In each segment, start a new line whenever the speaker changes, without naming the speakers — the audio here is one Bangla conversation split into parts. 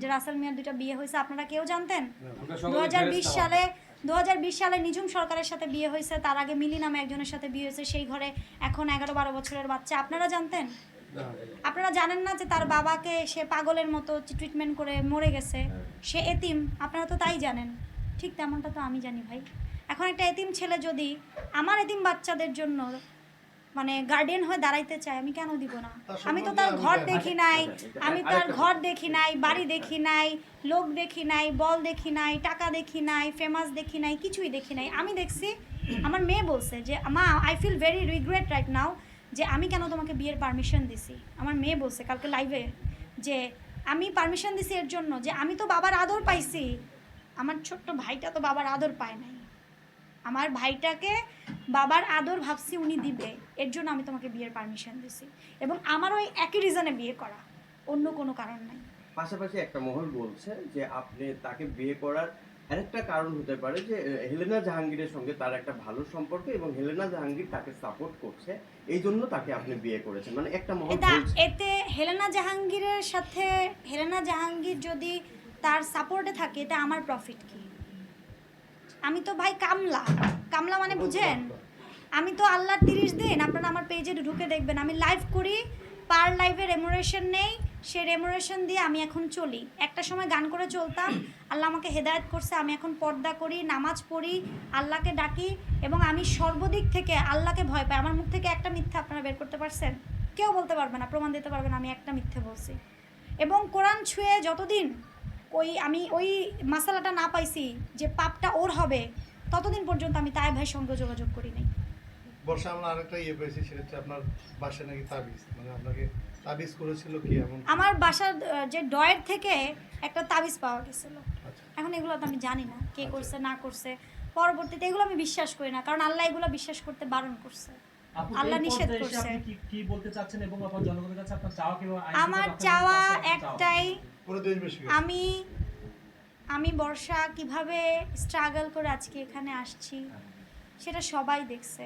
যে রাসেল মিয়ার দুইটা বিয়ে হয়েছে আপনারা কেউ জানতেন? দু হাজার বিশ সালে দু হাজার বিশ সালে নিঝুম সরকারের সাথে বিয়ে হয়েছে তার আগে মিলি নামে একজনের সাথে বিয়ে হয়েছে সেই ঘরে এখন এগারো বারো বছরের বাচ্চা। আপনারা জানতেন? আপনারা জানেন না যে তার বাবাকে সে পাগলের মতো ট্রিটমেন্ট করে মরে গেছে সে এতিম। আপনারা তো তাই জানেন। ঠিক তেমনটা তো আমি জানি ভাই। এখন একটা এতিম ছেলে যদি আমার এতিম বাচ্চাদের জন্য মানে গার্ডিয়ান হয়ে দাঁড়াইতে চাই আমি কেন দিব না? আমি তো তার ঘর দেখি নাই
আচ্ছা,
আমি তার ঘর দেখি নাই বাড়ি দেখি নাই লোক দেখি নাই বল দেখি নাই টাকা দেখি নাই ফেমাস দেখি নাই কিছুই দেখি নাই। আমি দেখছি আমার মেয়ে বলছে যে মা I feel very regret right now যে আমি কেন তোমাকে বিয়ের পারমিশন দিছি? আমার মেয়ে বলছে কালকে লাইভে যে আমি পারমিশন দিছি এর জন্য যে আমি তো বাবার আদর পাইছি। আমার ছোট্ট ভাইটা তো বাবার আদর পায় নাই। আমার ভাইটাকে বাবার আদর ভাবছি উনি দিবে এর জন্য আমি তোমাকে বিয়ের পারমিশন দিছি। এবং আমার ওই একই রিজনে বিয়ে করা অন্য কোনো কারণ নাই।
পাশাপাশি একটা মহল বলছে যে আপনি তাকে বিয়ে করার আরেকটা কারণ হতে পারে যে হেলেনা জাহাঙ্গীরের সঙ্গে তার একটা ভালো সম্পর্ক এবং হেলেনা জাহাঙ্গীর তাকে সাপোর্ট করছে এই জন্য তাকে আপনি বিয়ে করেছেন। মানে একটা মহল
এতে হেলেনা জাহাঙ্গীরের সাথে হেলেনা জাহাঙ্গীর যদি তার সাপোর্টে থাকে এটা আমার প্রফিট কি? আমি তো ভাই কামলা। কামলা মানে বুঝেন? আমি তো আল্লাহর তিরিশ দিন আপনারা আমার পেজে ঢুকে দেখবেন। আমি লাইভ করি পার লাইভে রেমোরেশন নেই, সে রেমোরেশন দিয়ে আমি এখন চলি। একটা সময় গান করে চলতাম, আল্লাহ আমাকে হেদায়েত করছে, আমি এখন পর্দা করি, নামাজ পড়ি, আল্লাহকে ডাকি এবং আমি সর্বদিক থেকে আল্লাহকে ভয় পাই। আমার মুখ থেকে একটা মিথ্যা আপনারা বের করতে পারছেন? কেউ বলতে পারবে না, প্রমাণ দিতে পারবে না, আমি একটা মিথ্যে বলছি। এবং কোরআন ছুঁয়ে যতদিন ওই আমি ওই মশালাটা না পাইছি যে পাপটা ওর হবে ততদিন পর্যন্ত আমি তাই ভাই সঙ্গে যোগাযোগ করি নাই।
বর্ষা আমরা আরেকটা ইয়ে পেয়েছি সেটা হচ্ছে আপনার বাসায় নাকি তাবিজ? মানে আপনাকে তাবিজ করেছিল কি এমন?
আমার বাসার যে ডয়ের থেকে একটা তাবিজ পাওয়া গেছিল।
আচ্ছা।
এখন এগুলো তো আমি জানি না কে
আচ্ছা।
করছে না করছে। পরবর্তীতে এগুলো আমি বিশ্বাস করি না কারণ আল্লাহ এগুলো বিশ্বাস করতে বারণ করছে। আল্লাহ নিষেধ করছে।
কি বলতে চাচ্ছেন এবং আপনার জনগণের কাছে আপনার চাওয়া কি
আমার চাওয়া? একটাই আমি আমি বর্ষা কীভাবে স্ট্রাগল করে আজকে এখানে আসছি সেটা সবাই দেখছে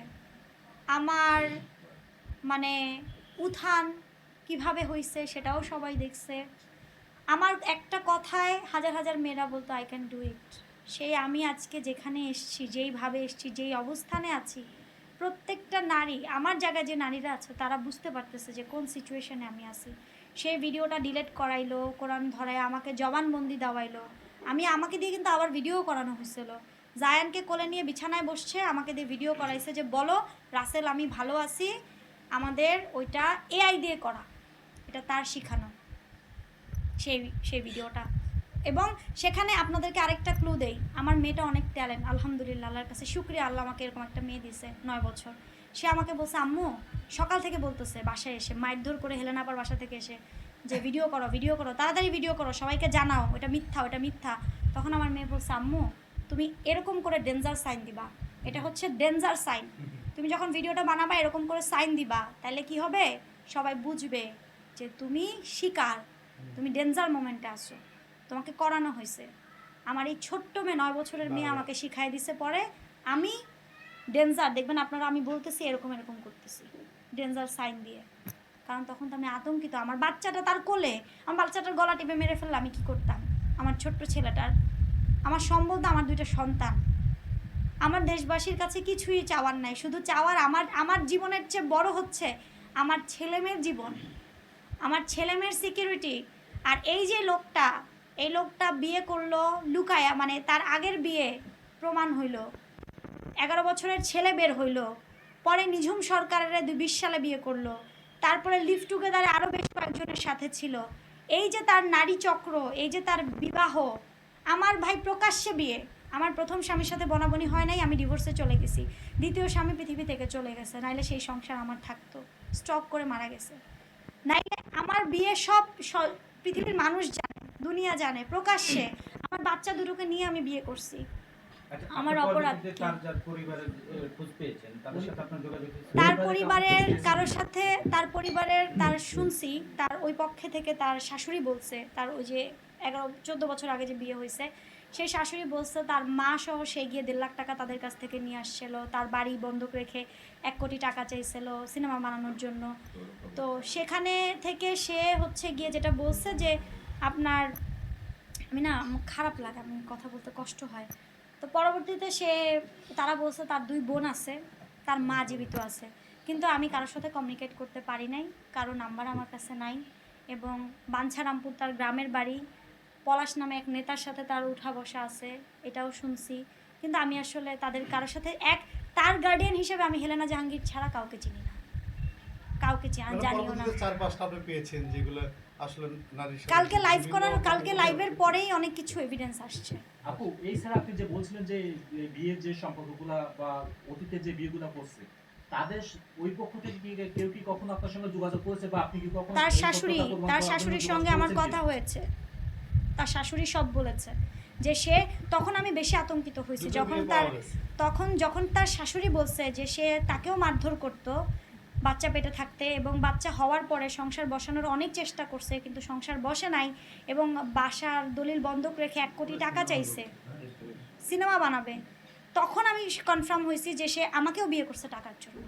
আমার মানে উত্থান কীভাবে হয়েছে সেটাও সবাই দেখছে আমার একটা কথায় হাজার হাজার মেয়েরা বলতো আই ক্যান ডু ইট সেই আমি আজকে যেখানে এসছি যেইভাবে এসছি যেই অবস্থানে আছি প্রত্যেকটা নারী, আমার জায়গায় যে নারীরা আছে, তারা বুঝতে পারতেছে যে কোন সিচুয়েশনে আমি আছি। সেই ভিডিওটা ডিলিট করাইলো, কোরআন ধরায় আমাকে জবানবন্দি দেওয়াইলো। আমি আমাকে দিয়ে কিন্তু আবার ভিডিও করানো হয়েছিল জায়ানকে কোলে নিয়ে বিছানায় বসছে, আমাকে দিয়ে ভিডিও করাইছে যে, বলো, রাসেল, আমি ভালো আছি। আমাদের ওইটা এআই দিয়ে করা। এটা তার শিখানো। সেই সেই ভিডিওটা এবং সেখানে আপনাদেরকে আরেকটা ক্লু দেই। আমার মেয়েটা অনেক ট্যালেন্ট আলহামদুলিল্লাহ, আল্লাহর কাছে শুক্রিয়া, আল্লাহ আমাকে এরকম একটা মেয়ে দিছে নয় বছর। সে আমাকে বলছে, আম্মু, সকাল থেকে বলতেছে বাসায় এসে মারধর করে হেলেন আবার বাসা থেকে এসে, যে ভিডিও করো ভিডিও করো, তাড়াতাড়ি ভিডিও করো, সবাইকে জানাও ওটা মিথ্যা ওটা মিথ্যা। তখন আমার মেয়ে বলছে, আম্মু, তুমি এরকম করে ডেঞ্জার সাইন দিবা। এটা হচ্ছে ডেঞ্জার সাইন তুমি যখন ভিডিওটা বানাবা, এরকম করে সাইন দিবা। তাহলে কি হবে? সবাই বুঝবে যে তুমি শিকার। তুমি ডেঞ্জার মোমেন্টে আসো তোমাকে করানো হয়েছে। আমার এই ছোট্ট মেয়ে নয় বছরের মেয়ে আমাকে শিখাই দিছে পরে আমি ডেঞ্জার দেখবেন আপনারা আমি বলতেছি এরকম এরকম করতেছি ডেঞ্জার সাইন দিয়ে। কারণ তখন তো আমি আতঙ্কিত আমার বাচ্চাটা তার কোলে আমার বাচ্চাটার গলা টিপে মেরে ফেললে আমি কি করতাম? আমার ছোট্ট ছেলেটার আমার সম্বন্ধ আমার দুইটা সন্তান। আমার দেশবাসীর কাছে কিছুই চাওয়ার নাই শুধু চাওয়ার আমার আমার জীবনের চেয়ে বড় হচ্ছে আমার ছেলেমেয়ের জীবন আমার ছেলেমেয়ের সিকিউরিটি আর এই যে লোকটা এই লোকটা বিয়ে করল লুকায়া মানে তার আগের বিয়ে প্রমাণ হইল। এগারো বছরের ছেলে বের হইল। পরে নিঝুম সরকারের দুই বিশ সালে বিয়ে করল। তারপরে লিভ টুগেদারে আরও বেশ কয়েকজনের সাথে ছিল। এই যে তার নারী চক্র, এই যে তার বিবাহ, আমার ভাই প্রকাশ্যে বিয়ে। আমার প্রথম স্বামীর সাথে বনাবনি হয় নাই, আমি ডিভোর্সে চলে গেছি। দ্বিতীয় স্বামী পৃথিবী থেকে চলে গেছে, নাইলে সেই সংসার আমার থাকতো। স্টক করে মারা গেছে। নাইলে আমার বিয়ে সব পৃথিবীর মানুষ জানে। দুনিয়া জানে প্রকাশ্যে। আমার বাচ্চা দুটোকে নিয়ে আমি বিয়ে করছি।
আচ্ছা,
আমার অপরাধ
তার পরিবারের
কারোর সাথে তার পরিবারের তার শুনছি তার ওই পক্ষে থেকে তার শাশুড়ি বলছে তার ওই যে এগারো চোদ্দ বছর আগে যে বিয়ে হয়েছে সেই শাশুড়ি বলছে তার মা সহ সে গিয়ে দেড় লাখ টাকা তাদের কাছ থেকে নিয়ে আসছিল তার বাড়ি বন্ধক রেখে এক কোটি টাকা চাইছিল সিনেমা বানানোর জন্য। তো সেখানে থেকে সে হচ্ছে গিয়ে যেটা বলছে যে আপনার আমি না খারাপ লাগে আমি কথা বলতে কষ্ট হয়। তো পরবর্তীতে সে তারা বলছে তার দুই বোন আছে তার মা জীবিত আছে। কিন্তু আমি কারোর সাথে কমিউনিকেট করতে পারি নাই কারও নাম্বার আমার কাছে নাই। এবং বাঞ্ছারামপুর তার গ্রামের বাড়ি পলাশ নামে এক নেতার সাথে তার উঠা বসা আছে এটাও শুনছি। কিন্তু আমি আসলে তাদের কারোর সাথে এক তার গার্ডিয়ান হিসেবে আমি হেলেনা জাহাঙ্গীর ছাড়া কাউকে চিনি না। কাউকে চিনি জানিও না।
চার পাঁচটা আপনি পেয়েছেন যেগুলো আসলে সাথে
কালকে লাইভ করার কালকে লাইভের পরেই অনেক কিছু এভিডেন্স আসছে।
আপু এই ছাড়া আপনি যে বলছিলেন যে বিয়ের যে সম্পর্কগুলা বা অতীতে যে বিয়েগুলা করছে তাদের ওই পক্ষ থেকে কি কেউ কি কখনো আপনার সঙ্গে যোগাযোগ করেছে বা আপনি কি কখনো
তার শাশুড়ি তার শাশুড়ির সঙ্গে আমার কথা হয়েছে। তার শাশুড়ি সব বলেছে যে সে তখন আমি বেশি আতঙ্কিত হয়েছি। যখন তার তখন যখন তার শাশুড়ি বলছে যে সে তাকেও মারধর করত বাচ্চা পেটে থাকতে এবং বাচ্চা হওয়ার পরে সংসার বসানোর অনেক চেষ্টা করছে, কিন্তু সংসার বসে নাই এবং বাসার দলিল বন্ধক রেখে এক কোটি টাকা চাইছে। সিনেমা বানাবে। তখন আমি কনফার্ম হয়েছি যে সে আমাকেও বিয়ে করছে টাকার জন্য।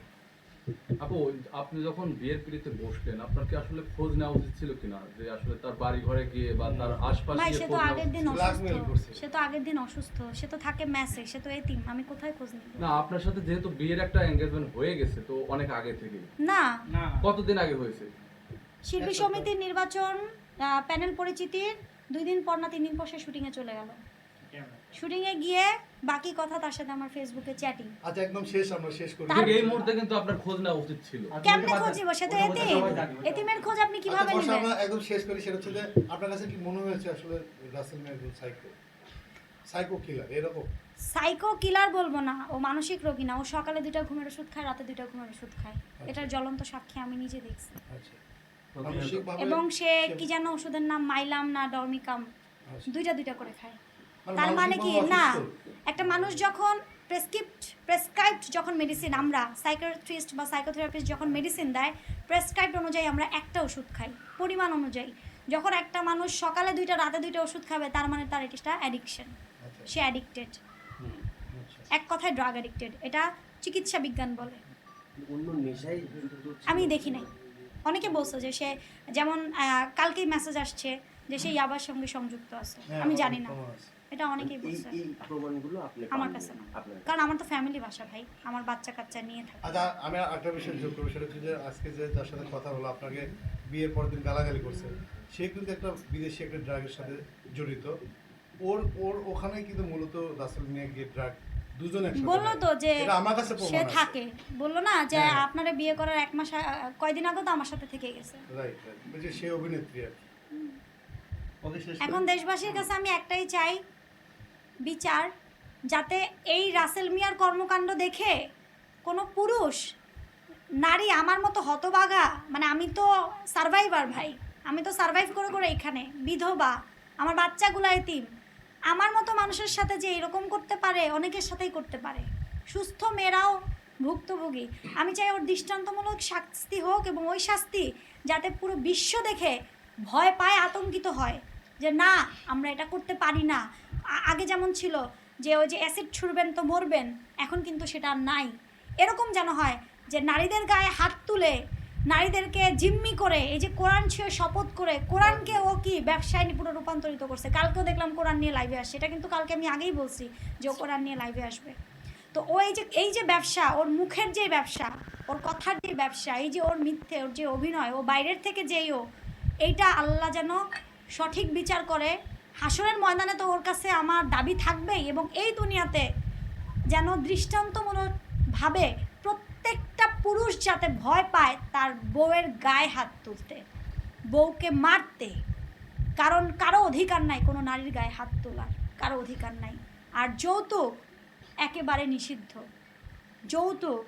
আপু আপনি যখন বিয়ের পিড়িতে বসলেন আপনার কি আসলে খোঁজ নেওয়া উচিত ছিল কিনা? যে আসলে তার বাড়ি ঘরে গিয়ে বা তার আশপাশে
ভাই সে
খোঁজ
তো
নেওয়া
আগের দিন অসুস্থ। সে তো আগের দিন অসুস্থ। সে তো থাকে ম্যাসে সে তো এতিম আমি কোথায় খোঁজ নিব?
না আপনার সাথে যেহেতু বিয়ের একটা এঙ্গেজমেন্ট হয়ে গেছে তো অনেক আগে থেকে
না।
কতদিন আগে হয়েছে?
শিল্পী সমিতির নির্বাচন আহ, প্যানেল পরিচিতির দুই দিন পর না তিন দিন পর সে শুটিংয়ে চলে গেল। শুটিংয়ে গিয়ে বাকি কথা তার সাথে আমার ফেসবুকে চ্যাটিং
আচ্ছা একদম শেষ আমরা শেষ করি
ঠিক এই মুহূর্তে কিন্তু আপনার খোঁজ নেওয়া উচিত ছিল।
কেমনে
ওইটা বাদ
খোঁজ
দাও।
নিব? সে তো
জানে, ওইটা
এতিমের খোঁজ আপনি
আচ্ছা
কীভাবে নেবেন?
আমরা একদম শেষ করি সেটা হচ্ছে যে আপনার কাছে কি মনে হয়েছে আসলে Rasel Mahbub psycho psycho killer এরকম।
সাইকো কিলার বলব না। ও মানসিক রোগী না। ও সকালে দুইটা ঘুমের ওষুধ খায় রাতে দুইটা ঘুমের ওষুধ খায়। এটার জ্বলন্ত সাক্ষী আমি নিজে দেখছি।
আচ্ছা।
এবং সে কি যেন ওষুধের নাম মাইলাম না ডরমিকাম।
আচ্ছা।
দুইটা দুইটা করে খায়।
মানে
তার মানে কি? না একটা মানুষ যখন প্রেসক্রিপ্ট প্রেসক্রাইবড যখন মেডিসিন আমরা সাইকোথ্রিস্ট বা সাইকোথেরাপিস্ট যখন মেডিসিন দেয় প্রেসক্রাইবড অনুযায়ী আমরা একটা ওষুধ খাই পরিমাণ অনুযায়ী। যখন একটা মানুষ সকালে দুইটা রাতে দুইটা ওষুধ খাবে তার মানে তার এটা অ্যাডিকশন
আচ্ছা,
সে অ্যাডিক্টেড
আচ্ছা।
এক কথায় ড্রাগ অ্যাডিক্টেড এটা চিকিৎসা বিজ্ঞান বলে? আমি দেখি নাই। অনেকে বলছে যে সে যেমন কালকেই মেসেজ আসছে যে সে ইয়াবার সঙ্গে সংযুক্ত আছে।
হ্যাঁ,
আমি জানি না। এটা অনেকেই বলছে।
এই প্রমাণগুলো আপনি
আমার কাছে না। কারণ আমার তো ফ্যামিলি বাসা ভাই। আমার বাচ্চা কাচ্চা নিয়ে থাকে।
আচ্ছা আমি একটা বিষয় যোগ করব সেটা হচ্ছে যে আজকে যে যার সাথে কথা হলো আপনাকে বিয়ের পরের দিন গালাগালি করছে। সে কিন্তু একটা বিদেশি একটা ড্রাগের সাথে জড়িত। ওর ওর ওখানে কিন্তু মূলত রাসেল মিয়া গিয়ে ড্রাগ
বলল তো যে
এটা আমার কাছে
সে থাকে। বলল না যে
হ্যাঁ।
আপনারা বিয়ে করার এক মাস কয়দিন আগে তো আমার সাথে থেকে গেছে।
সে অভিনেত্রী
এখন দেশবাসীর কাছে আমি একটাই চাই বিচার যাতে এই রাসেল মিয়ার কর্মকাণ্ড দেখে কোনো পুরুষ নারী আমার মতো হতবাগা মানে আমি তো সারভাইভার ভাই আমি তো সারভাইভ করে করে এখানে বিধবা আমার বাচ্চাগুলো এতিম আমার মতো মানুষের সাথে যে এরকম করতে পারে, অনেকের সাথেই করতে পারে। সুস্থ মেয়েরাও ভুক্তভোগী। আমি চাই ওর দৃষ্টান্তমূলক শাস্তি হোক এবং ওই শাস্তি যাতে পুরো বিশ্ব দেখে ভয় পায়, আতঙ্কিত হয় যে না, আমরা এটা করতে পারি না। আগে যেমন ছিল যে ওই যে অ্যাসিড ছুড়বেন তো মরবেন, এখন কিন্তু সেটা নাই। এরকম যেন হয় যে নারীদের গায়ে হাত তুলে নারীদেরকে জিম্মি করে, এই যে কোরআন ছুঁয়ে শপথ করে, কোরআনকে ও কি ব্যবসায় পুরো রূপান্তরিত করছে? কালকেও দেখলাম কোরআন নিয়ে লাইভে আসছে। এটা কিন্তু কালকে আমি আগেই বলছি যে ও কোরআন নিয়ে লাইভে আসবে। তো ও এই যে এই যে ব্যবসা, ওর মুখের যে ব্যবসা, ওর কথার যে ব্যবসা, এই যে ওর মিথ্যে, ওর যে অভিনয়, ও বাইরের থেকে যেই ও, এইটা আল্লাহ যেন সঠিক বিচার করে। হাসরের ময়দানে তো ওর কাছে আমার দাবি থাকবেই এবং এই দুনিয়াতে যেন দৃষ্টান্তমূলকভাবে প্রত্যেকটা পুরুষ যাতে ভয় পায় তার বউয়ের গায়ে হাত তুলতে। বউকে মারতে। কারণ কারও অধিকার নাই কোনো নারীর গায়ে হাত তোলার কারও অধিকার নাই। আর যৌতুক একেবারে নিষিদ্ধ। যৌতুক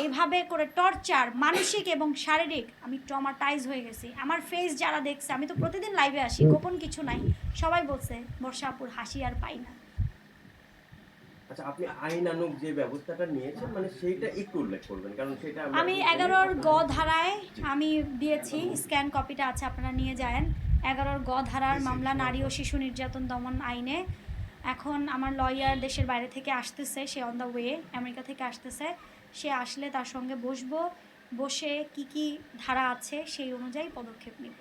এইভাবে করে টর্চার মানসিক এবং শারীরিক আমি ট্রমাটাইজ হয়ে গেছি। আমার ফেস যারা দেখছে আমি তো প্রতিদিন লাইভে আসি গোপন কিছু নাই। সবাই বলছে বর্ষাপুর হাসি আর পাই না।
আচ্ছা আপনি আইনানুগ যে ব্যবস্থাটা নিয়েছেন মানে সেইটা একটু উল্লেখ করবেন কারণ সেটা
আমি এগারোর গ ধারায় আমি দিয়েছি স্ক্যান কপিটা আছে আপনারা নিয়ে যান। এগারোর গ ধারার মামলা নারী ও শিশু নির্যাতন দমন আইনে। এখন আমার লয়ার দেশের বাইরে থেকে আসতেছে সে অন দ্য ওয়ে আমেরিকা থেকে আসতেছে। সে আসলে তার সঙ্গে বসবো বসে কি কি ধারা আছে সেই অনুযায়ী পদক্ষেপ নিব।